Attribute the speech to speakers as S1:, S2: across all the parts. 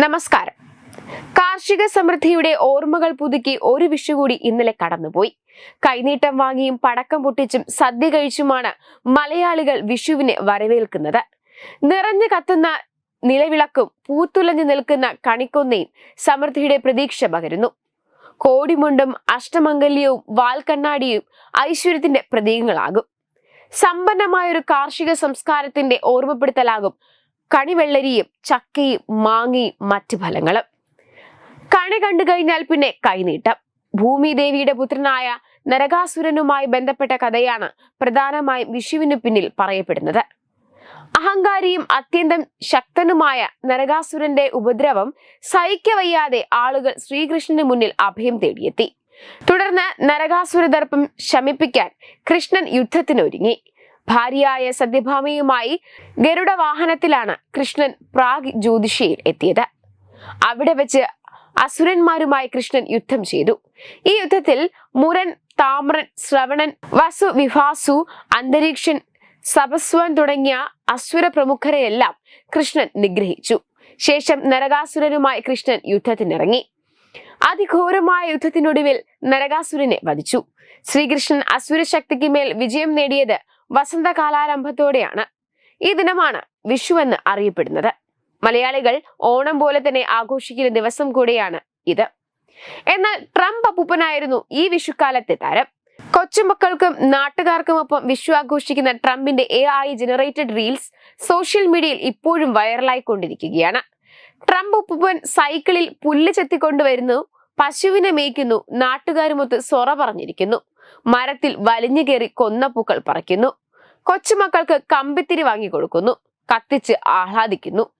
S1: നമസ്കാരം. കാർഷിക സമൃദ്ധിയുടെ ഓർമ്മകൾ പുതുക്കി ഒരു വിഷു കൂടി ഇന്നലെ കടന്നുപോയി. കൈനീട്ടം വാങ്ങിയും പടക്കം പൊട്ടിച്ചും സദ്യ കഴിച്ചുമാണ് മലയാളികൾ വിഷുവിനെ വരവേൽക്കുന്നത്. നിറഞ്ഞു കത്തുന്ന നിലവിളക്കും പൂത്തുലഞ്ഞു നിൽക്കുന്ന കണിക്കൊന്നയും സമൃദ്ധിയുടെ പ്രതീക്ഷ പകരുന്നു. കോടിമുണ്ടും അഷ്ടമംഗല്യവും വാൽക്കണ്ണാടിയും ഐശ്വര്യത്തിന്റെ പ്രതീകങ്ങളാകും. സമ്പന്നമായ ഒരു കാർഷിക സംസ്കാരത്തിന്റെ ഓർമ്മപ്പെടുത്തലാകും കണിവെള്ളരിയും ചക്കയും മാങ്ങയും മറ്റ് ഫലങ്ങളും. കണി കണ്ടു കഴിഞ്ഞാൽ പിന്നെ കൈനീട്ടം. ഭൂമിദേവിയുടെ പുത്രനായ നരകാസുരനുമായി ബന്ധപ്പെട്ട കഥയാണ് പ്രധാനമായും വിഷുവിന് പിന്നിൽ പറയപ്പെടുന്നത്. അഹങ്കാരിയും അത്യന്തം ശക്തനുമായ നരകാസുരന്റെ ഉപദ്രവം സഹിക്കവയ്യാതെ ആളുകൾ ശ്രീകൃഷ്ണന് മുന്നിൽ അഭയം തേടിയെത്തി. തുടർന്ന് നരകാസുരദർപ്പം ശമിപ്പിക്കാൻ കൃഷ്ണൻ യുദ്ധത്തിനൊരുങ്ങി. ഭാര്യയായ സത്യഭാമയുമായി ഗരുഡ വാഹനത്തിലാണ് കൃഷ്ണൻ പ്രാഗ് ജ്യോതിഷയിൽ എത്തിയത്. അവിടെ വെച്ച് അസുരന്മാരുമായി കൃഷ്ണൻ യുദ്ധം ചെയ്തു. ഈ യുദ്ധത്തിൽ മുരൻ താമ്രൻ ശ്രവണൻ വസു വിഭാസു അന്തരീക്ഷൻ സപസ്വൻ തുടങ്ങിയ അസുര പ്രമുഖരെയെല്ലാം കൃഷ്ണൻ നിഗ്രഹിച്ചു. ശേഷം നരകാസുരനുമായി കൃഷ്ണൻ യുദ്ധത്തിനിറങ്ങി. അതിഘോരമായ യുദ്ധത്തിനൊടുവിൽ നരകാസുരനെ വധിച്ചു. ശ്രീകൃഷ്ണൻ അസുരശക്തിക്ക് മേൽ വിജയം നേടിയത് വസന്തകാലാരംഭത്തോടെയാണ് ഈ ദിനമാണ് വിഷു എന്ന് അറിയപ്പെടുന്നത്. മലയാളികൾ ഓണം പോലെ തന്നെ ആഘോഷിക്കുന്ന ദിവസം കൂടെയാണ് ഇത്. എന്നാൽ ട്രംപ് അപ്പൂപ്പനായിരുന്നു ഈ വിഷുക്കാലത്തെ താരം. കൊച്ചുമക്കൾക്കും നാട്ടുകാർക്കും ഒപ്പം വിഷു ആഘോഷിക്കുന്ന ട്രംപിന്റെ A I generated reels social മീഡിയയിൽ ഇപ്പോഴും വൈറലായിക്കൊണ്ടിരിക്കുകയാണ് ട്രംപ് ഉപ്പുപ്പൻ സൈക്കിളിൽ പുല്ല് ചെത്തിക്കൊണ്ടുവരുന്നു. പശുവിനെ മേയ്ക്കുന്നു. നാട്ടുകാരുമൊത്ത് സൊറ പറഞ്ഞിരിക്കുന്നു. മരത്തിൽ വലിഞ്ഞു കയറി കൊന്നപ്പൂക്കൾ പറിക്കുന്നു. കൊച്ചുമക്കൾക്ക് കമ്പിത്തിരി വാങ്ങി കൊടുക്കുന്നു കത്തിച്ച് ആഹ്ലാദിക്കുന്നു.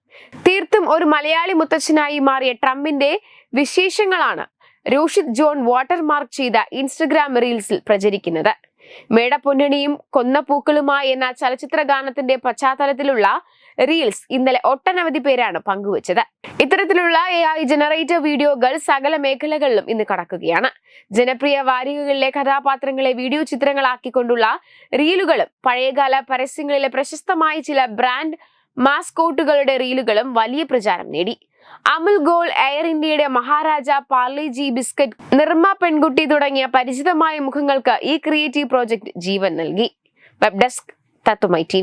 S1: തീർത്തും ഒരു മലയാളി മുത്തച്ഛനായി മാറിയ ട്രംപിന്റെ വിശേഷങ്ങളാണ് രോഷിത് ജോൺ വാട്ടർമാർക്ക് ചെയ്ത ഇൻസ്റ്റഗ്രാം റീൽസിൽ പ്രചരിക്കുന്നത്. മേടപ്പൊന്നണിയും കൊന്നപ്പൂക്കളുമായി എന്ന ചലച്ചിത്ര ഗാനത്തിന്റെ പശ്ചാത്തലത്തിലുള്ള റീൽസ് ഇന്നലെ ഒട്ടനവധി പേരാണ് പങ്കുവച്ചത്. ഇത്തരത്തിലുള്ള എ ഐ ജനറേറ്റർ വീഡിയോകൾ സകല മേഖലകളിലും ഇന്ന് കടക്കുകയാണ്. ജനപ്രിയ വാരികകളിലെ കഥാപാത്രങ്ങളെ വീഡിയോ ചിത്രങ്ങളാക്കിക്കൊണ്ടുള്ള റീലുകളും പഴയകാല പരസ്യങ്ങളിലെ പ്രശസ്തമായ ചില ബ്രാൻഡ് മാസ്കോട്ടുകളുടെ റീലുകളും വലിയ പ്രചാരം നേടി. അമുൽ ഗോൾ എയർ ഇന്ത്യയുടെ മഹാരാജ പാർലി ജി ബിസ്ക്കറ്റ് നിർമ്മ പെൺകുട്ടി തുടങ്ങിയ പരിചിതമായ മുഖങ്ങൾക്ക് ഈ ക്രിയേറ്റീവ് പ്രോജക്റ്റ് ജീവൻ നൽകി. വെബ് ഡെസ്ക് തത്വമൈ ടി